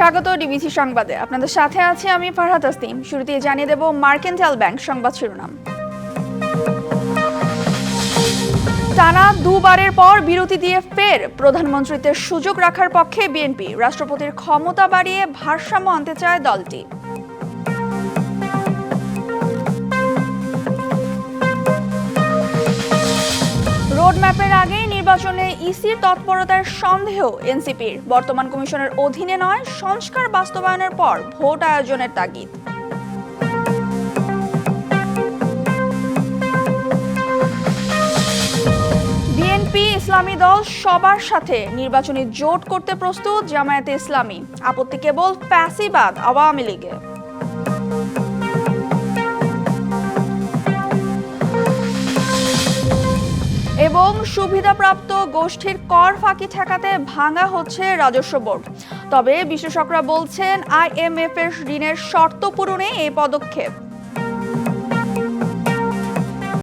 স্বাগত ডিবিসি সংবাদে। আপনাদের সাথে আছে আমি ফারহাত আসতিম শুরুতে জানিয়ে দেব মার্কেন্টাল ব্যাংক সংবাদ শিরোনাম। টানা দুবারের পর বিরতি দিয়ে ফের প্রধানমন্ত্রীত্বের সুযোগ রাখার পক্ষে বিএনপি। রাষ্ট্রপতির ক্ষমতা বাড়িয়ে ভারসাম্য আনতে চায় দলটি। রোডম্যাপের আগেই নির্বাচনে ইসির তৎপরতার সন্দেহ এনসিপির। বর্তমান কমিশনের অধীনে নয়, সংস্কার বাস্তবায়নের পর ভোট আয়োজনের তাগিদ। বিএনপি, ইসলামী দল সবার সাথে নির্বাচনী জোট করতে প্রস্তুত জামায়াতে ইসলামী। আপত্তি কেবল প্যাসিবাদ আওয়ামী লীগে। এবং সুবিধাপ্রাপ্ত গোষ্ঠীর কর ফাঁকি ঠেকাতে ভাঙা হচ্ছে রাজস্ব বোর্ড। তবে বিশেষজ্ঞরা বলছেন আইএমএফ এর ঋণের শর্ত পূরণে এই পদক্ষেপ।